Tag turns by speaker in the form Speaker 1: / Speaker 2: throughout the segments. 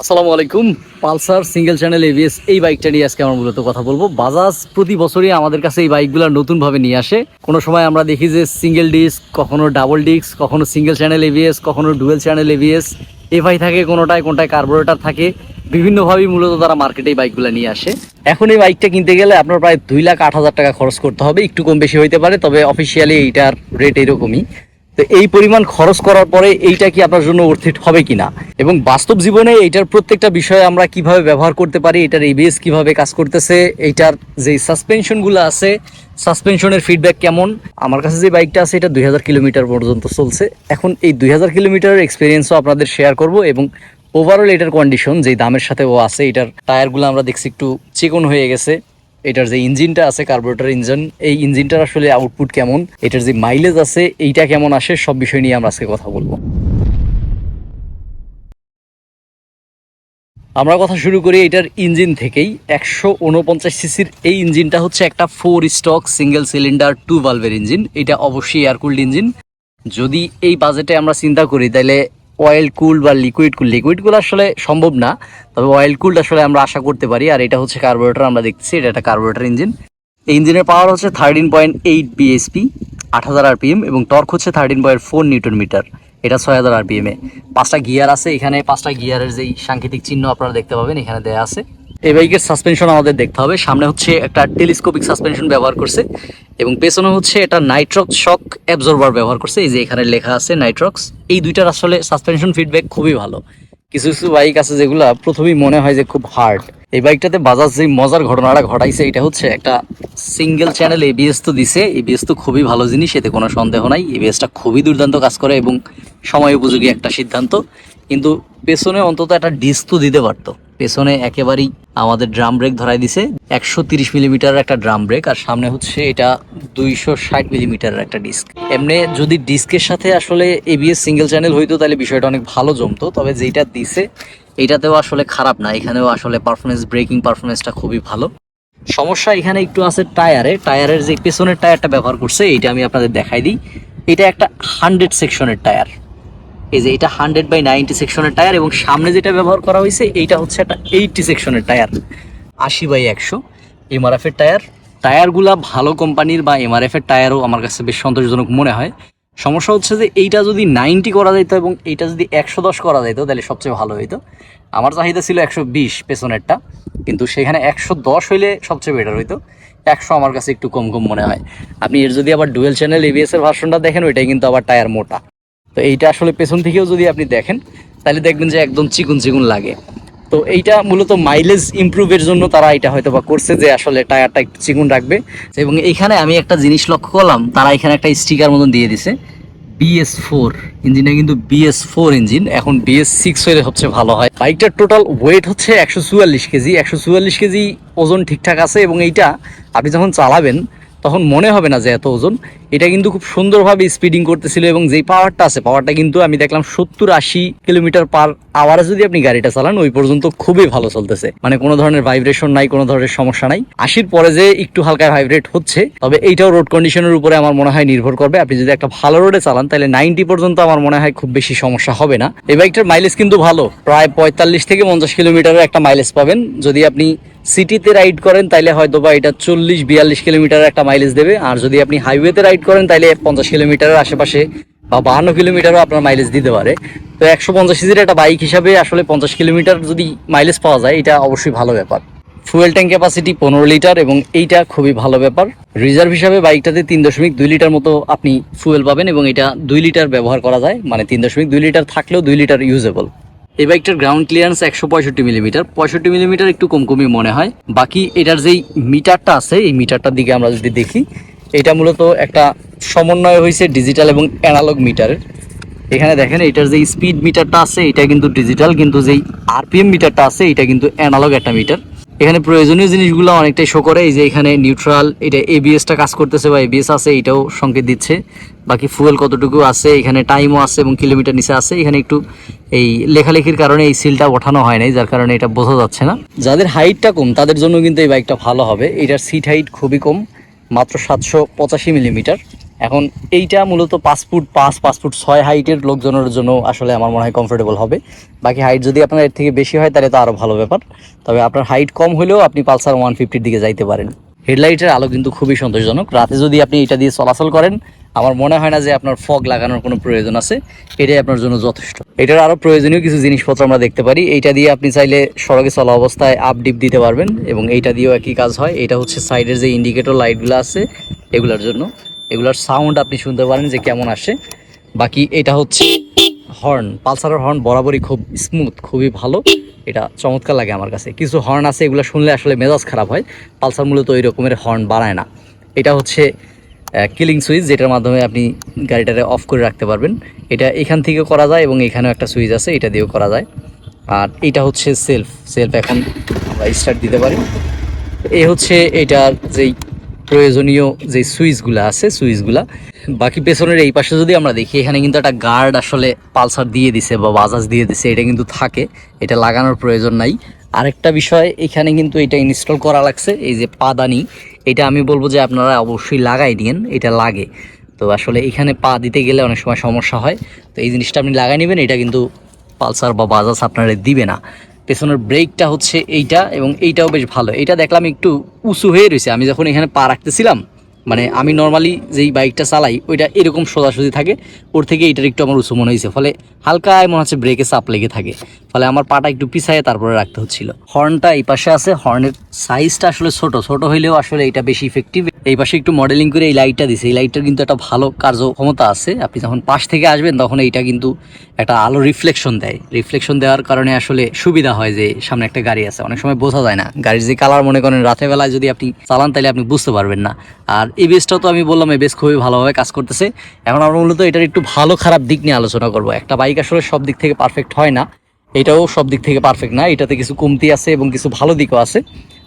Speaker 1: আসসালামু আলাইকুম। Pulsar single channel ABS এই বাইকটা নিয়ে আজকে আমরা মূলত কথা বলব। বাজাজ প্রতি বছরই আমাদের কাছে এই বাইকগুলো নতুনভাবে নিয়ে আসে। কোনো সময় আমরা দেখি যে সিঙ্গেল ডিস্ক কখনো ডাবল ডিস্ক কখনো সিঙ্গেল চ্যানেল এভিএস কখনো ডুয়েল চ্যানেল এভিএস এফআই থাকে কোনোটায়, কোনটায় কার্বোরেটর থাকে। বিভিন্নভাবেই মূলত তারা মার্কেটে এই বাইকগুলো নিয়ে আসে। এখন এই বাইকটা কিনতে গেলে আপনার প্রায় দুই লাখ আট হাজার টাকা খরচ করতে হবে। একটু কম বেশি হইতে পারে, তবে অফিসিয়ালি এইটার রেট এরকমই। তো এই পরিমাণ খরচ করার পরে এইটা কি আপনার জন্য অর্থিত হবে কিনা? এবং বাস্তব জীবনে এইটার প্রত্যেকটা বিষয়ে আমরা কীভাবে ব্যবহার করতে পারি, এটার এবিএস কীভাবে কাজ করতেছে, এইটার যে সাসপেনশনগুলো আছে সাসপেনশনের ফিডব্যাক কেমন? আমার কাছে যে বাইকটা আছে, এটা দুই হাজার কিলোমিটার পর্যন্ত চলছে। এখন এই দুই হাজার কিলোমিটারের এক্সপিরিয়েন্সও আপনাদের শেয়ার করব এবং ওভারঅল এটার কন্ডিশন যেই দামের সাথে ও আছে, এটার টায়ারগুলো আমরা দেখছি একটু চিকন হয়ে গেছে। এটার যে ইঞ্জিনটা আছে কার্বোরেটর ইঞ্জিন এই ইঞ্জিনটার আসলে আউটপুট কেমন, এটার যে মাইলেজ আছে, এইটা কেমন আসে, সব বিষয় নিয়ে আমরা আজকে কথা বলব। আমরা কথা শুরু করি এটার ইঞ্জিন থেকেই। একশো উনপঞ্চাশ সিসির এই ইঞ্জিনটা হচ্ছে একটা four stroke single cylinder two ভালভের engine. এটা অবশ্যই এয়ারকুল্ড ইঞ্জিন। যদি এই বাজেটে আমরা চিন্তা করি, তাহলে অয়েল কুল বা লিকুইড কুল লিকুইড লিকুইডগুলো আসলে সম্ভব না, তবে অয়েল কুল আসলে আমরা আশা করতে পারি, আর এটা হচ্ছে কার্বোরেটর আমরা দেখছি এটা একটা কার্বোরেটর ইঞ্জিন এই ইঞ্জিনের পাওয়ার হচ্ছে থার্টিন পয়েন্ট এইট বিএসপি আট হাজার আরপিএম এবং টর্ক হচ্ছে thirteen point four newton metre এটা ছয় হাজার আরপিএমে পাঁচটা গিয়ার আছে, এখানে পাঁচটা গিয়ারের যেই সাংকেতিক চিহ্ন আপনারা দেখতে পাবেন, এখানে দেয়া আছে। এই বাইকের সাসপেনশন আমাদের দেখতে হবে। সামনে হচ্ছে একটা টেলিস্কোপিক সাসপেনশন ব্যবহার করছে এবং পেছনে হচ্ছে এটা নাইট্রক্স শক অ্যাবজর্বার ব্যবহার করছে। এই যে এখানে লেখা আছে নাইট্রক্স এই দুইটার আসলে সাসপেনশন ফিডব্যাক খুবই ভালো। কিছু কিছু বাইক আছে যেগুলো প্রথমেই মনে হয় যে খুব হার্ড এই বাইকটাতে বাজাজ যে মজার ঘটনাটা ঘটাইছে, এটা হচ্ছে একটা সিঙ্গেল চ্যানেল এবিএস তো দিছে। এবিএস তো খুবই ভালো জিনিস, এতে কোনো সন্দেহ নাই। এবিএসটা খুবই দুর্দান্ত কাজ করে এবং সময় উপযোগী একটা সিদ্ধান্ত। কিন্তু পেছনে অন্তত একটা ডিস্ক তো দিতে পারতো। পেছনে একেবারেই আমাদের ড্রাম ব্রেক ধরাই দিছে। একশো তিরিশ মিলিমিটার একটা ড্রাম ব্রেক আর সামনে হচ্ছে এটা দুইশো ষাট মিলিমিটারের একটা ডিস্ক এমনি যদি ডিস্কের সাথে আসলে এবিএস সিঙ্গেল চ্যানেল হইতো, তাহলে বিষয়টা অনেক ভালো জমতো, তবে যেটা দিছে, এটাতেও আসলে খারাপ না। এখানেও আসলে পারফরমেন্স ব্রেকিং পারফরমেন্সটা খুবই ভালো। সমস্যা এখানে একটু আছে টায়ারে টায়ারের যে পেছনের টায়ারটা ব্যবহার করছে এটা আমি আপনাদের দেখাই দিই। এটা একটা হান্ড্রেড সেকশনের টায়ার এই যে এটা হান্ড্রেড বাই নাইনটি সেকশনের টায়ার এবং সামনে যেটা ব্যবহার করা হয়েছে, এইটা হচ্ছে একটা এইটটি সেকশনের টায়ার আশি বাই একশো। এমআরএফ এর টায়ার টায়ারগুলা ভালো কোম্পানির বা এমআরএফ এর টায়ারও আমার কাছে বেশ সন্তোষজনক মনে হয়। সমস্যা হচ্ছে যে এইটা যদি নাইনটি করা যেত এবং এইটা যদি একশো দশ করা যেত তাহলে সবচেয়ে ভালো হইতো। আমার চাহিদা ছিল একশো বিশ পেছনেরটা, কিন্তু সেখানে একশো দশ হইলে সবচেয়ে বেটার হইতো। একশো আমার কাছে একটু কম কম মনে হয়। আপনি এর যদি আবার ডুয়েল চ্যানেল এবিএস এর ভার্সনটা দেখেন, ওইটাই কিন্তু আবার টায়ার মোটা। তো এইটা আসলে পেছন থেকেও যদি আপনি দেখেন, তাহলে দেখবেন যে একদম চিকুন চিকুন লাগে। তো এইটা মূলত মাইলেজ ইমপ্রুভের জন্য তারা এটা হয়তো বা করছে যে আসলে টায়ারটা একটু চিকুন রাখবে। এবং এইখানে আমি একটা জিনিস লক্ষ্য করলাম, তারা এখানে একটা স্টিকার মতন দিয়ে দিছে বিএস ফোর ইঞ্জিনটা কিন্তু বিএস ফোর ইঞ্জিন এখন বিএস সিক্স হলে সবচেয়ে ভালো হয়। বাইকটার টোটাল ওয়েট হচ্ছে একশো চুয়াল্লিশ কেজি। একশো চুয়াল্লিশ কেজি ওজন ঠিকঠাক আছে এবং এইটা আপনি যখন চালাবেন, তখন মনে হবে না যে এত ওজন। এটা কিন্তু খুব সুন্দরভাবে স্পিডিং করতেছিল এবং যেই পাওয়ারটা আছে পাওয়ারটা কিন্তু আমি দেখলাম সত্তর আশি কিলোমিটার পার আওয়ারে যদি আপনি গাড়িটা চালান, ওই পর্যন্ত খুবই ভালো চলতেছে। মানে কোনো ধরনের ভাইব্রেশন নাই, কোনো ধরনের সমস্যা নাই। আশির পরে যে একটু হালকা ভাইব্রেট হচ্ছে, তবে এইটাও রোড কন্ডিশনের উপরে আমার মনে হয় নির্ভর করবে। আপনি যদি একটা ভালো রোডে চালান, তাহলে নাইনটি পর্যন্ত আমার মনে হয় খুব বেশি সমস্যা হবে না। এই বাইকটার মাইলেজ কিন্তু ভালো। প্রায় পঁয়তাল্লিশ থেকে পঞ্চাশ কিলোমিটারের একটা মাইলেজ পাবেন। যদি আপনি সিটিতে রাইড করেন তাইলে হয়তো বা এটা চল্লিশ বিয়াল্লিশ কিলোমিটার একটা মাইলেজ দেবে। আর যদি আপনি হাইওয়েতে রাইড করেন, তাইলে পঞ্চাশ কিলোমিটারের আশেপাশে বা বাহান্ন কিলোমিটারও আপনার মাইলেজ দিতে পারে। তো একশো পঞ্চাশ সিজির একটা বাইক হিসাবে আসলে পঞ্চাশ কিলোমিটার যদি মাইলেজ পাওয়া যায়, এটা অবশ্যই ভালো ব্যাপার। ফুয়েল ট্যাঙ্ক ক্যাপাসিটি পনেরো লিটার এবং এইটা খুবই ভালো ব্যাপার। রিজার্ভ হিসাবে বাইকটাতে তিন দশমিক দুই লিটার মতো আপনি ফুয়েল পাবেন এবং এটা দুই লিটার ব্যবহার করা যায়। মানে তিন দশমিক দুই লিটার থাকলেও দুই লিটার ইউজেবল এই বাইকটার গ্রাউন্ড ক্লিয়ারেন্স একশো পঁয়ষট্টি মিলিমিটার পঁয়ষট্টি মিলিমিটার একটু কম কমই মনে হয়। বাকি এটার যেই মিটারটা আছে, এই মিটারটার দিকে আমরা যদি দেখি এটা মূলত একটা সমন্বয় হয়েছে ডিজিটাল এবং অ্যানালগ মিটারের এখানে দেখেন, এটার যে স্পিড মিটারটা আছে, এটা কিন্তু ডিজিটাল কিন্তু যেই আরপিএম মিটারটা আছে, এটা কিন্তু অ্যানালগ একটা মিটার এখানে প্রয়োজনীয় জিনিসগুলো অনেকটাই শো করে, এই যে এখানে নিউট্রাল এটা এবিএসটা কাজ করতেছে বা এবিএস আছে, এটাও সংকেত দিচ্ছে। বাকি ফুয়েল কতটুকু আছে, এখানে টাইমও আছে এবং কিলোমিটার নিচে আছে। এখানে একটু এই লেখালেখির কারণে এই সিলটা ওঠানো হয় নাই, যার কারণে এটা বোঝা যাচ্ছে না। যাদের হাইটটা কম, তাদের জন্য কিন্তু এই বাইকটা ভালো হবে। এটার সিট হাইট খুবই কম। মাত্র সাতশো পঁচাশি মিলিমিটার। এখন এইটা মূলত পাঁচ ফুট পাঁচ পাঁচ ফুট ছয় হাইটের লোকজনের জন্য আসলে আমার মনে হয় কমফোর্টেবল হবে। বাকি হাইট যদি আপনার এর থেকে বেশি হয়, তাহলে তো আরও ভালো ব্যাপার। তবে আপনার হাইট কম হলেও আপনি পালসার ওয়ান ফিফটির দিকে যাইতে পারেন। হেডলাইটের আলো কিন্তু খুবই সন্তোষজনক। রাতে যদি আপনি এটা দিয়ে চলাচল করেন, আমার মনে হয় না যে আপনার ফগ লাগানোর কোনো প্রয়োজন আছে। এটাই আপনার জন্য যথেষ্ট। এটার আরও প্রয়োজনীয় কিছু জিনিসপত্র আমরা দেখতে পারি। এইটা দিয়ে আপনি চাইলে সড়কে চলা অবস্থায় আপ ডিপ দিতে পারবেন এবং এইটা দিয়েও একই কাজ হয়। এটা হচ্ছে সাইডের যে ইন্ডিকেটর লাইটগুলো আছে, এগুলোর জন্য। এগুলার সাউন্ড আপনি শুনতে পারেন যে কেমন আসে। বাকি এটা হচ্ছে হর্ন পালসারের হর্ন বরাবরই খুব স্মুথ খুবই ভালো। এটা চমৎকার লাগে আমার কাছে। কিছু হর্ন আছে, এগুলো শুনলে আসলে মেজাজ খারাপ হয়। পালসার মূলত ওই রকমের হর্ন বাড়ায় না। এটা হচ্ছে কিলিং সুইচ যেটার মাধ্যমে আপনি গাড়িটারে অফ করে রাখতে পারবেন। এটা এখান থেকে করা যায় এবং এখানেও একটা সুইচ আছে, এটা দিয়েও করা যায়। আর এটা হচ্ছে সেলফ সেলফ এখন আমরা স্টার্ট দিতে পারি। এই হচ্ছে এটার যেই প্রয়োজনীয় যে সুইচগুলো আছে সুইচগুলা বাকি পেছনের এই পাশে যদি আমরা দেখি, এখানে কিন্তু একটা গার্ড আসলে পালসার দিয়ে দিছে বা বাজাজ দিয়ে দিছে, এটা কিন্তু থাকে, এটা লাগানোর প্রয়োজন নাই। আরেকটা বিষয়, এখানে কিন্তু এটা ইনস্টল করা লাগছে, এই যে পাদানি, এটা আমি বলব যে আপনারা অবশ্যই লাগাই নিন এটা লাগে। তো আসলে এখানে পা দিতে গেলে অনেক সময় সমস্যা হয়, তো এই জিনিসটা আপনি লাগাই নেবেন, এটা কিন্তু পালসার বা বাজাজ আপনারা দিবে না। পেছনের ব্রেকটা হচ্ছে এইটা, এবং এইটাও বেশ ভালো। এটা দেখলাম একটু উঁচু হয়ে রয়েছে, আমি যখন এখানে পা রাখতেছিলাম মানে আমি নর্মালি যেই বাইকটা চালাই, ওইটা এরকম সোজাসুজি থাকে। ওর থেকে এটার একটু আমার উঁচু মনে হয়েছে ফলে হালকায় মনে হচ্ছে ব্রেকে চাপ লেগে থাকে। ফলে আমার পাটা একটু পিছায় তারপরে রাখতে হচ্ছিল। হর্নটা এই পাশে আছে, হর্নের সাইজটা আসলে ছোট। ছোট হইলেও আসলে এটা বেশি ইফেক্টিভ এই পাশে একটু মডেলিং করে এই লাইটটা দিছে। এই লাইটটার কিন্তু একটা ভালো কার্যক্ষমতা আছে। আপনি যখন পাশ থেকে আসবেন, তখন এইটা কিন্তু একটা আলো রিফ্লেকশন দেয়। রিফ্লেকশন দেওয়ার কারণে আসলে সুবিধা হয় যে সামনে একটা গাড়ি আছে। অনেক সময় বোঝা যায় না। গাড়ির যে কালার মনে করেন রাতের বেলায় যদি আপনি চালান, তাহলে আপনি বুঝতে পারবেন না। আর এবিএসটাও তো আমি বললাম এবিএস খুবই ভালোভাবে কাজ করতেছে। এখন আমরা মূলত এটার একটু ভালো খারাপ দিক নিয়ে আলোচনা করব। একটা বাইক আসলে সব দিক থেকে পারফেক্ট হয় না। এটাও সব দিক থেকে পারফেক্ট না, এটাতে কিছু কমতি আছে এবং কিছু ভালো দিকও আছে।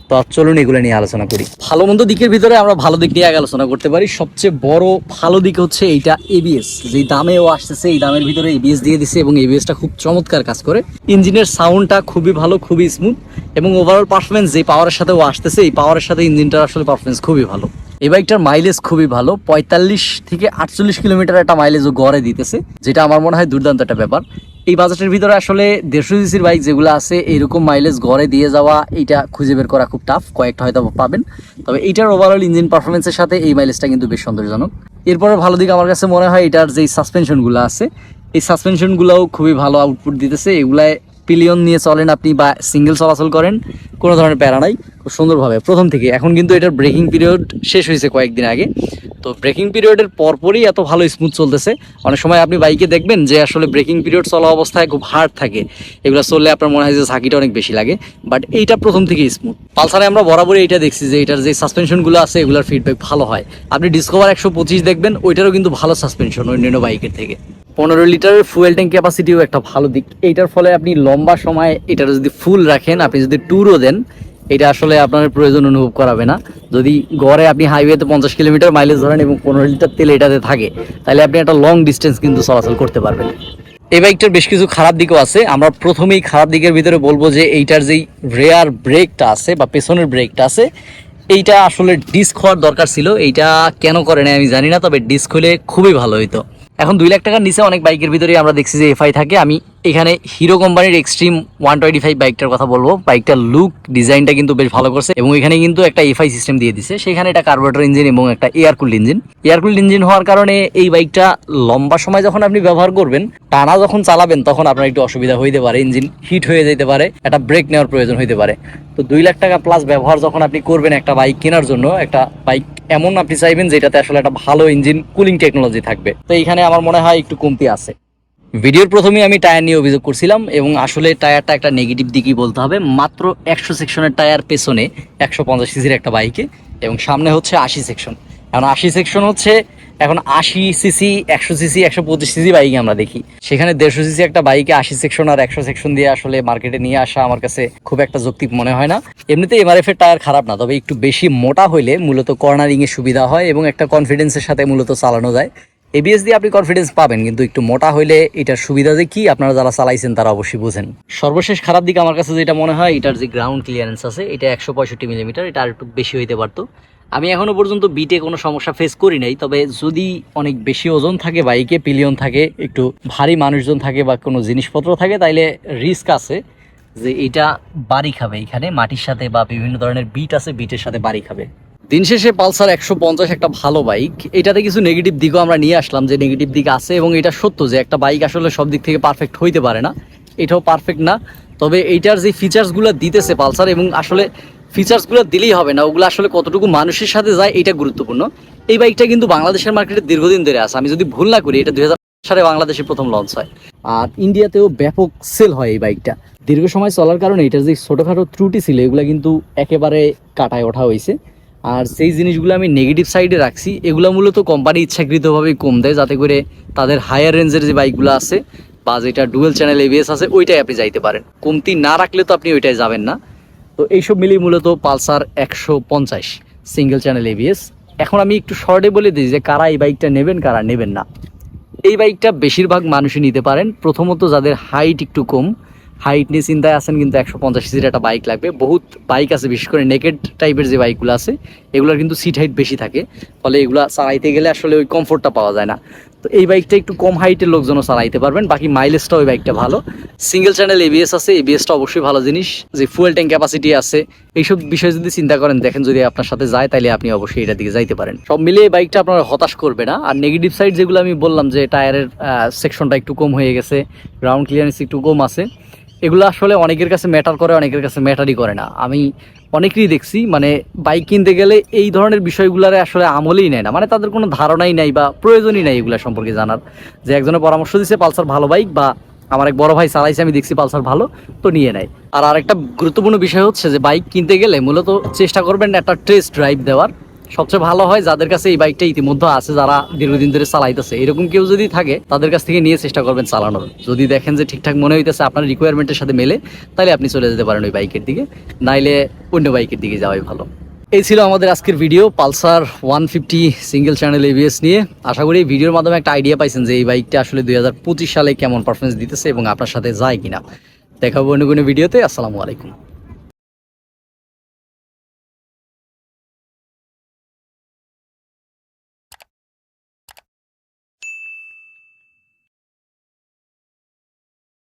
Speaker 1: তো চলুন এগুলো নিয়ে আলোচনা করি। ভালো মন্দ দিকের ভিতরে আমরা ভালো দিক নিয়ে আলোচনা করতে পারি। সবচেয়ে বড় ভালো দিক হচ্ছে এইটা এবিএস যে দামেও আসতেছে, এই দামের ভিতরে এবিএস দিয়ে দিছে এবং এবিএসটা খুব চমৎকার কাজ করে। ইঞ্জিনের সাউন্ডটা খুবই ভালো, খুবই স্মুথ এবং ওভারঅল পারফরমেন্স যে পাওয়ারের সাথে ও আসতেছে, এই পাওয়ারের সাথে ইঞ্জিনটার আসলে পারফরমেন্স খুবই ভালো। এই বাইকটার মাইলেজ খুবই ভালো, পঁয়তাল্লিশ থেকে আটচল্লিশ কিলোমিটার একটা মাইলেজও গড়ে দিতেছে, যেটা আমার মনে হয় দুর্দান্ত একটা ব্যাপার। এই বাজেটের ভিতরে আসলে দেড়শো সিসির বাইক যেগুলো আছে এরকম মাইলেজ গড়ে দিয়ে যাওয়া এটা খুঁজে বের করা খুব টাফ কয়েকটা হয়তো পাবেন। তবে এইটার ওভারঅল ইঞ্জিন পারফরমেন্সের সাথে এই মাইলেজটা কিন্তু বেশ সন্তোষজনক এরপরে ভালো দিক আমার কাছে মনে হয়, এটার যেই সাসপেনশনগুলো আছে, এই সাসপেনশনগুলোও খুবই ভালো আউটপুট দিতেছে। এগুলায় পিলিয়ন নিয়ে চলেন আপনি বা সিঙ্গেল চলাচল করেন, কোনো ধরনের প্যারা নাই। খুব সুন্দরভাবে। প্রথম থেকে। এখন কিন্তু এটার ব্রেকিং পিরিয়ড শেষ হয়েছে কয়েকদিন আগে। তো ব্রেকিং পিরিয়ডের পরপরই এত ভালো স্মুথ চলতেছে। অনেক সময় আপনি বাইকে দেখবেন যে আসলে ব্রেকিং পিরিয়ড চলা অবস্থায় খুব হার্ড থাকে। এগুলো চললে আপনার মনে হয় যে ঝাঁকিটা অনেক বেশি লাগে। বাট এইটা প্রথম থেকেই স্মুথ পালসারে আমরা বরাবরই এটা দেখছি যে এটার যে সাসপেনশনগুলো আছে, এগুলোর ফিডব্যাক ভালো হয়। আপনি ডিসকভার একশো পঁচিশ দেখবেন, ওইটারও কিন্তু ভালো সাসপেনশন অন্যান্য বাইকের থেকে। পনেরো লিটারের ফুয়েল ট্যাঙ্ক ক্যাপাসিটিও একটা ভালো দিক। এইটার ফলে আপনি লম্বা সময় এটার যদি ফুল রাখেন, আপনি যদি ট্যুরও দেন এটা আসলে আপনার প্রয়োজন অনুভব করাবে না। যদি গড়ে আপনি হাইওয়েতে পঞ্চাশ কিলোমিটার মাইলেজ ধরেন এবং পনেরো লিটার তেল এটাতে থাকে, তাহলে আপনি একটা লং ডিস্টেন্স কিন্তু চলাচল করতে পারবেন। এই বাইকটার বেশ কিছু খারাপ দিকও আছে। আমরা প্রথমেই খারাপ দিকের ভিতরে বলব যে এইটার যেই রেয়ার ব্রেকটা আছে বা পেছনের ব্রেকটা আছে, এইটা আসলে ডিস্ক হওয়ার দরকার ছিল। এইটা কেন করে না আমি জানি না, তবে ডিস্ক হলে খুবই ভালো হইতো। এখন দুই লাখ টাকার নিচে অনেক বাইকের ভিতরে আমরা দেখছি যে এফআই থাকে। আমি এখানে হিরো কোম্পানির এক্সট্রিম ওয়ান টোয়েন্টি ফাইভ বাইকটার কথা বলব। বাইকটার লুক ডিজাইনটা কিন্তু বেশ ভালো করছে এবং এখানে কিন্তু একটা এফআই সিস্টেম দিয়ে দিছে। সেখানে একটা কার্বোরেটর ইঞ্জিন এবং একটা air cool engine air cool engine হওয়ার কারণে এই বাইকটা লম্বা সময় যখন আপনি ব্যবহার করবেন, টানা যখন চালাবেন, তখন আপনার একটু অসুবিধা হইতে পারে। ইঞ্জিন হিট হয়ে যেতে পারে, একটা ব্রেক নেওয়ার প্রয়োজন হইতে পারে। তো দুই লাখ টাকা প্লাস ব্যবহার যখন আপনি করবেন একটা বাইক কেনার জন্য, একটা বাইক এমন আপনি চাইবেন যেটাতে আসলে একটা ভালো ইঞ্জিন কুলিং টেকনোলজি থাকবে। তো এখানে আমার মনে হয় একটু কমতি আছে। ভিডিওর প্রথমে আমি টায়ার নিয়ে অভিযোগ করছিলাম এবং আসলে টায়ারটা একটা নেগেটিভ দিকই বলতে হবে। মাত্র একশো সেকশনের টায়ার পেছনে একশো পঞ্চাশ সিসির একটা বাইকে এবং সামনে হচ্ছে আশি সেকশন এখন আশি সেকশন হচ্ছে এখন আশি সিসি, একশো সিসি, একশো পঁচিশ সিসি বাইকে আমরা দেখি। সেখানে দেড়শো সিসি একটা বাইকে আশি সেকশন আর একশো সেকশন দিয়ে আসলে মার্কেটে নিয়ে আসা আমার কাছে খুব একটা যৌক্তিক মনে হয় না। এমনিতে এমআরএফ এর টায়ার খারাপ না, তবে একটু বেশি মোটা হইলে মূলত কর্নারিং এ সুবিধা হয় এবং একটা কনফিডেন্সের সাথে মূলত চালানো যায়। এবিএস দিয়ে আপনি কনফিডেন্স পাবেন, কিন্তু একটু মোটা হইলে এটার সুবিধা যে কি? আপনারা যারা চালাইছেন তারা অবশ্যই বুঝেন। সর্বশেষ খারাপ দিক আমার কাছে যেটা মনে হয়, এটার যে গ্রাউন্ড ক্লিয়ারেন্স আছে, এটা একশো পঁয়ষট্টি মিলিমিটার এটা আর একটু বেশি হইতে পারতো। আমি এখনও পর্যন্ত বিটে কোনো সমস্যা ফেস করি নাই, তবে যদি অনেক বেশি ওজন থাকে বাইকে পিলিয়ন থাকে, একটু ভারী মানুষজন থাকে, বা কোনো জিনিসপত্র থাকে, তাইলে রিস্ক আছে যে এটা বাড়ি খাবে এখানে, মাটির সাথে বা বিভিন্ন ধরনের বিট আছে বিটের সাথে বাড়ি খাবে। দিন শেষে পালসার একশো পঞ্চাশ একটা ভালো বাইক। এটাতে কিছু নেগেটিভ দিকও আমরা নিয়ে আসলাম যে নেগেটিভ দিক আছে এবং এটা সত্য যে একটা বাইক আসলে সব দিক থেকে পারফেক্ট হইতে পারে না। এটাও পারফেক্ট না। তবে এইটার যে ফিচার্সগুলো দিতেছে পালসার এবং আসলে ফিচার্সগুলো দিলেই হবে না, ওগুলো আসলে কতটুকু মানুষের সাথে যায় এটা গুরুত্বপূর্ণ। এই বাইকটা কিন্তু বাংলাদেশের মার্কেটে দীর্ঘদিন ধরে আছে। আমি যদি ভুল না করি, এটা দুই সালে বাংলাদেশে প্রথম লঞ্চ হয়। আর ইন্ডিয়াতেও ব্যাপক সেল হয় এই বাইকটা। দীর্ঘ সময় চলার কারণে এটার যে ছোটোখাটো ত্রুটি ছিল, এগুলো কিন্তু একেবারে কাটায় ওঠা হয়েছে। আর সেই জিনিসগুলো আমি নেগেটিভ সাইডে রাখছি, এগুলো মূলত কোম্পানি ইচ্ছাকৃতভাবে কম দেয়, যাতে করে তাদের হায়ার রেঞ্জের যে বাইকগুলো আছে বা যেটা ডুয়েল চ্যানেল এবিএস আছে, ওইটাই আপনি যাইতে পারেন। কমতি না রাখলে তো আপনি ওইটাই যাবেন না। তো এইসব মিলিয়ে মূলত পালসার একশো পঞ্চাশ সিঙ্গেল চ্যানেল এবিএস এখন আমি একটু শর্টে বলে দিই যে কারা এই বাইকটা নেবেন, কারা নেবেন না। এই বাইকটা বেশিরভাগ মানুষই নিতে পারেন, প্রথমত যাদের হাইট একটু কম হাইট নিয়ে চিন্তায় আছেন, কিন্তু একশো পঞ্চাশ সিসির একটা বাইক লাগবে। বহুত বাইক আছে, বিশেষ করে নেকেড টাইপের যে বাইকগুলো আছে, এগুলোর কিন্তু সিট হাইট বেশি থাকে। ফলে এগুলো চালাইতে গেলে আসলে ওই কমফোর্টটা পাওয়া যায় না। তো এই বাইকটা একটু কম হাইটের লোকজনও চালাইতে পারবেন, বাকি মাইলেজটা ওই বাইকটা ভালো। সিঙ্গেল চ্যানেল এবিএস আছে এবিএসটা অবশ্যই ভালো জিনিস। যে ফুয়েল ট্যাঙ্ক ক্যাপাসিটি আছে, এইসব বিষয়ে যদি চিন্তা করেন, দেখেন যদি আপনার সাথে যায়, তাহলে আপনি অবশ্যই এটার দিকে যাইতে পারেন। সব মিলিয়ে বাইকটা আপনার হতাশ করবে না। আর নেগেটিভ সাইড যেগুলো আমি বললাম যে টায়ারের সেকশনটা একটু কম হয়ে গেছে গ্রাউন্ড ক্লিয়ারেন্স একটু কম আছে এগুলো আসলে অনেকের কাছে ম্যাটার করে, অনেকের কাছে ম্যাটারই করে না। আমি অনেকেরই দেখছি মানে বাইক কিনতে গেলে এই ধরনের বিষয়গুলোরে আসলে আমলেই নেয় না। মানে তাদের কোনো ধারণাই নাই বা প্রয়োজনই নাই এগুলো সম্পর্কে জানার। যে একজনের পরামর্শ দিচ্ছে পালসার ভালো বাইক বা আমার এক বড় ভাই চালাইছে, আমি দেখছি পালসার ভালো, তো নিয়ে নেয়। আর আরেকটা গুরুত্বপূর্ণ বিষয় হচ্ছে যে বাইক কিনতে গেলে মূলত চেষ্টা করবেন একটা টেস্ট ড্রাইভ দেওয়ার। সবচেয়ে ভালো হয় যাদের কাছে এই বাইকটা ইতিমধ্যে আছে, যারা দীর্ঘদিন ধরে চালাইতেছে। এরকম কেউ যদি থাকে, তাদের কাছ থেকে নিয়ে চেষ্টা করবেন চালানোর। যদি দেখেন যে ঠিকঠাক মনে হইতেছে আপনার রিকোয়ারমেন্টের সাথে মেলে, তাহলে আপনি চলে যেতে পারেন ওই বাইকের দিকে। নাইলে অন্য বাইকের দিকে যাওয়াই ভালো। এই ছিল আমাদের আজকের video Pulsar one fifty single channel ABS নিয়ে। আশা করি এই ভিডিওর মাধ্যমে একটা আইডিয়া পাইছেন যে এই বাইকটা আসলে দুই হাজার পঁচিশ সালে কেমন পারফরমেন্স দিতেছে এবং আপনার সাথে যায় কিনা। দেখাবো অন্য কোনো ভিডিওতে আসসালামু আলাইকুম।